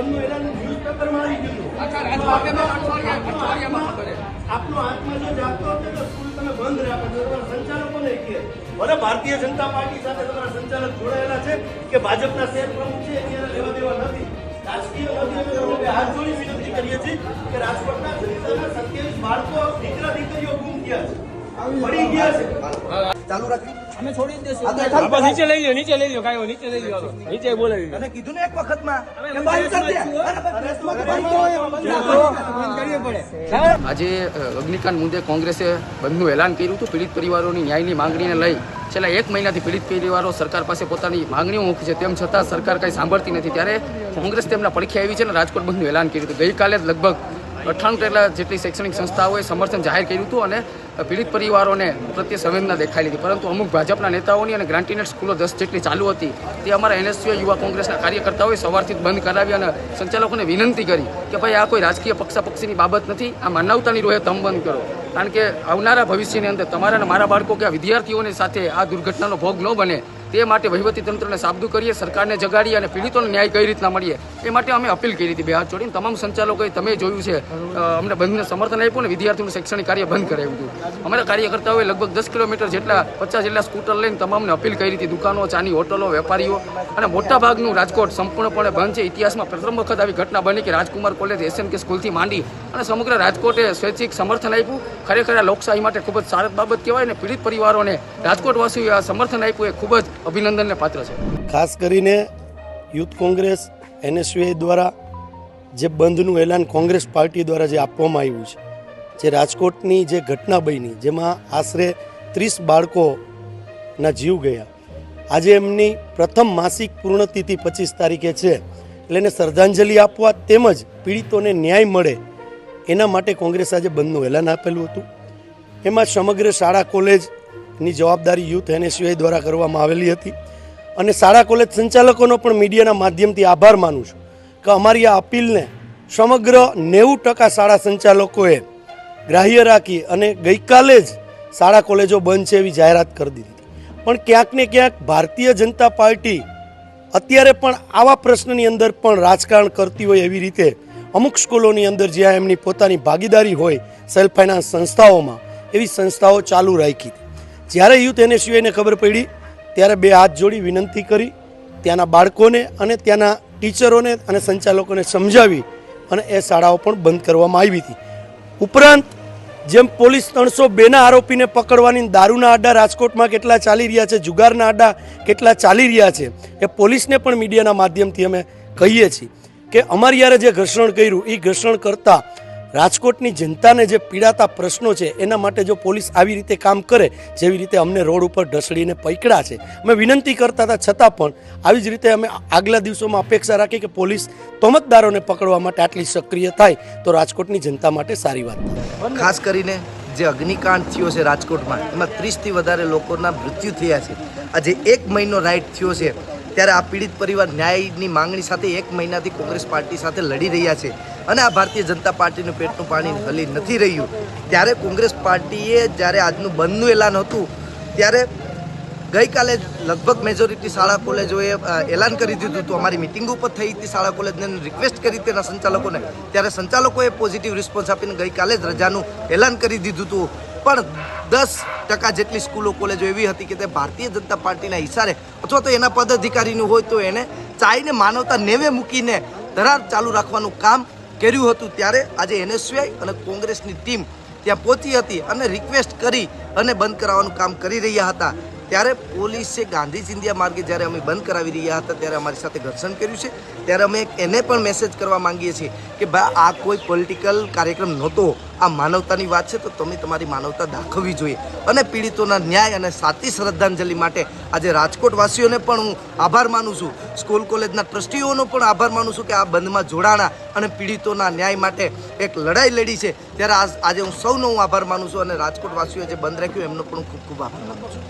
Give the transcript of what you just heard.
બંધનું એલાન ન્યૂઝપેપરમાં આવી ગયું હતું. આખા રાજકોટમાં અઠવાડિયા- અઠવાડિયામાં ખબર છે. આપનો આત્મા જો જાગતો હતો તો સ્કૂલ તમે બંધ રાખો છો તમારા સંચાલકોને કહે ભલે ભારતીય જનતા પાર્ટી સાથે તમારા સંચાલક જોડાયેલા છે કે ભાજપના શહેર પ્રમુખ છે એની અંદર લેવા દેવા નથી રાજકીય હાથ જોડી વિનંતી કરીએ છીએ કે રાજકોટના જનતાના સત્યાવીસ બાળકો દીકરા દીકરીઓ ગુમ ગયા છે મળી ગયા છે ચાલુ રાખી અમે છોડી દેશું. નીચે લઈ લ્યો નીચે લઈ લ્યો કાયો નીચે લઈ લ્યો નીચે બોલાવી અને કીધું ને એક વખતમાં કે અમે બંધ કરી દે. છીએ. અરે બંધ કરવી પડે. આજે અગ્નિકાંડ મુદ્દે કોંગ્રેસે બંધનું એલાન કર્યું હતું. પીડિત પરિવારોની ન્યાયની માંગણીને લઈ છેલ્લા એક મહિનાથી પીડિત પરિવારો સરકાર પાસે પોતાની માંગણીઓ મૂકી છે. તેમ છતાં સરકાર કંઈ સાંભળતી નથી. ત્યારે કોંગ્રેસ તેમના પડખે આવી છે અને રાજકોટ બંધનું એલાન કર્યું હતું. ગઈકાલે જ લગભગ અઠ્ઠાણું જેટલા જેટલી શૈક્ષણિક સંસ્થાઓએ સમર્થન જાહેર કર્યું હતું અને પીડિત પરિવારોને પ્રત્યે સંવેદના દેખાઈ લીધી. પરંતુ અમુક ભાજપના નેતાઓની અને ગ્રાન્ટીનેટ સ્કૂલો દસ જેટલી ચાલુ હતી, તે અમારા એનએસયુ યુવા કોંગ્રેસના કાર્યકર્તાઓએ સવારથી બંધ કરાવી અને સંચાલકોને વિનંતી કરી કે ભાઈ, આ કોઈ રાજકીય પક્ષાપક્ષીની બાબત નથી, આ માનવતાની રોહે તમ બંધ કરો. કારણ કે આવનારા ભવિષ્યની અંદર તમારા અને મારા બાળકો કે વિદ્યાર્થીઓની સાથે આ દુર્ઘટનાનો ભોગ ન બને તે માટે વહીવટી તંત્રને સાબદું કરીએ, સરકારને જગાડીએ અને પીડિતોને ન્યાય કઈ રીતના મળીએ, એ માટે અમે અપીલ કરી હતી. બે હાથ જોડીને તમામ સંચાલકોએ તમે જોયું છે અમને બંધને સમર્થન આપ્યું અને વિદ્યાર્થીઓનું શૈક્ષણિક કાર્ય બંધ કરાવ્યું હતું. અમારા કાર્યકર્તાઓએ લગભગ દસ કિલોમીટર જેટલા, પચાસ જેટલા સ્કૂટર લઈને તમામને અપીલ કરી હતી. દુકાનો, ચાની હોટલો, વેપારીઓ અને મોટાભાગનું રાજકોટ સંપૂર્ણપણે બંધ છે. ઇતિહાસમાં પ્રથમ વખત આવી ઘટના બની કે રાજકુમાર કોલેજ એસએન કે સ્કૂલથી માંડી અને સમગ્ર રાજકોટે સ્વૈચ્છિક સમર્થન આપ્યું. ખરેખર આ લોકશાહી માટે ખૂબ જ સારક બાબત કહેવાય અને પીડિત પરિવારોને રાજકોટવાસીઓએ આ સમર્થન આપ્યું એ ખૂબ જ અભિનંદનને પાત્ર છે. ખાસ કરીને યુથ કોંગ્રેસ એનએસયુઆઈ દ્વારા જે બંધનું એલાન કોંગ્રેસ પાર્ટી દ્વારા જે આપવામાં આવ્યું છે, જે રાજકોટની જે ઘટના બની, જેમાં આશરે ત્રીસ બાળકોના જીવ ગયા. આજે એમની પ્રથમ માસિક પૂર્ણતિથિ પચીસ તારીખે છે, એટલે એને શ્રદ્ધાંજલિ આપવા તેમજ પીડિતોને ન્યાય મળે, એના માટે કોંગ્રેસ આજે બંધનું એલાન આપેલું હતું. એમાં સમગ્ર શાળા કોલેજની જવાબદારી યુથ એનએસયુઆઈ દ્વારા કરવામાં આવેલી હતી. અને શાળા કોલેજ સંચાલકોનો પણ મીડિયાના માધ્યમથી આભાર માનું છું કે અમારી આ અપીલને સમગ્ર નેવું ટકા શાળા સંચાલકોએ ગ્રાહ્ય રાખી અને ગઈકાલે જ શાળા કોલેજો બંધ છે એવી જાહેરાત કરી દીધી પણ ક્યાંક ને ક્યાંક ભારતીય જનતા પાર્ટી અત્યારે પણ આવા પ્રશ્નની અંદર પણ રાજકારણ કરતી હોય એવી રીતે અમુક સ્કૂલોની અંદર જ્યાં એમની પોતાની ભાગીદારી હોય સેલ્ફ ફાઇનાન્સ સંસ્થાઓમાં, એવી સંસ્થાઓ ચાલુ રાખી હતી. જ્યારે યુથ એનએસયુઆઈને ખબર પડી, ત્યારે બે હાથ જોડી વિનંતી કરી, ત્યાંના બાળકોને અને ત્યાંના ટીચરોને અને સંચાલકોને સમજાવી અને એ શાળાઓ પણ બંધ કરવામાં આવી હતી. ઉપરાંત, જેમ પોલીસ ત્રણસો બેના આરોપીને પકડવાની દારૂના આડા રાજકોટમાં કેટલા ચાલી રહ્યા છે, જુગારના આડા કેટલા ચાલી રહ્યા છે, એ પોલીસને પણ મીડિયાના માધ્યમથી અમે કહીએ છીએ કે અમારી યારે જે ઘર્ષણ કર્યું એ ઘર્ષણ કરતાં રાજકોટની જનતાને જે પીડાતા પ્રશ્નો છે, એના માટે જો પોલીસ આવી રીતે કામ કરે, જેવી રીતે અમને રોડ ઉપર ઢસડીને પકડ્યા છે, અમે વિનંતી કરતા હતા, છતાં પણ આવી જ રીતે અમે આગલા દિવસોમાં અપેક્ષા રાખી કે પોલીસ તોમતદારોને પકડવા માટે આટલી સક્રિય થાય, તો રાજકોટની જનતા માટે સારી વાત. ખાસ કરીને જે અગ્નિકાંડ થયો છે રાજકોટમાં, એમાં ત્રીસથી વધારે લોકોના મૃત્યુ થયા છે. આજે એક મહિનો રાઈટ થયો છે. ત્યારે આ પીડિત પરિવાર ન્યાયની માંગણી સાથે એક મહિનાથી કોંગ્રેસ પાર્ટી સાથે લડી રહ્યા છે અને આ ભારતીય જનતા પાર્ટીનું પેટનું પાણી હલી નથી રહ્યું. ત્યારે કોંગ્રેસ પાર્ટીએ જ્યારે આજનું બંધનું એલાન હતું, ત્યારે ગઈકાલે લગભગ મેજોરિટી શાળા કોલેજોએ એલાન કરી દીધું હતું. અમારી મિટિંગ ઉપર થઈ હતી શાળા કોલેજને રિક્વેસ્ટ કરી તેના સંચાલકોને. ત્યારે સંચાલકોએ પોઝિટિવ રિસ્પોન્સ આપીને ગઈકાલે જ રજાનું એલાન કરી દીધું હતું. પણ દસ ટકા જેટલી સ્કૂલો કોલેજો એવી હતી કે તે ભારતીય જનતા પાર્ટીના ઇશારે અથવા તો એના પદાધિકારીનું હોય તો એને ચાઈને માનવતા નેવે મૂકીને ધરાર ચાલુ રાખવાનું કામ કર્યું હતું. ત્યારે આજે એનએસયુઆઈ અને કોંગ્રેસની ટીમ ત્યાં પહોંચી હતી અને રિક્વેસ્ટ કરી અને બંધ કરાવવાનું કામ કરી રહ્યા હતા. ત્યારે પોલીસે ગાંધી ચિંધિયા માર્ગે જ્યારે અમે બંધ કરાવી રહ્યા હતા, ત્યારે અમારી સાથે ઘર્ષણ કર્યું છે. ત્યારે અમે એને પણ મેસેજ કરવા માંગીએ છીએ કે ભાઈ આ કોઈ પોલિટિકલ કાર્યક્રમ નહોતો. આ માનવતાની વાત છે, તો તમે તમારી માનવતા દાખવવી જોઈએ. અને પીડિતોના ન્યાય અને સાચી શ્રદ્ધાંજલિ માટે આજે રાજકોટવાસીઓને પણ હું આભાર માનું છું. સ્કૂલ, કોલેજના ટ્રસ્ટીઓનો પણ આભાર માનું છું કે આ બંધમાં જોડાણા અને પીડિતોના ન્યાય માટે એક લડાઈ લડી છે. ત્યારે આજ, આજે હું સૌનો હું આભાર માનું છું અને રાજકોટવાસીઓએ જે બંધ રાખ્યું, એમનો પણ ખૂબ ખૂબ આભાર માનું છું.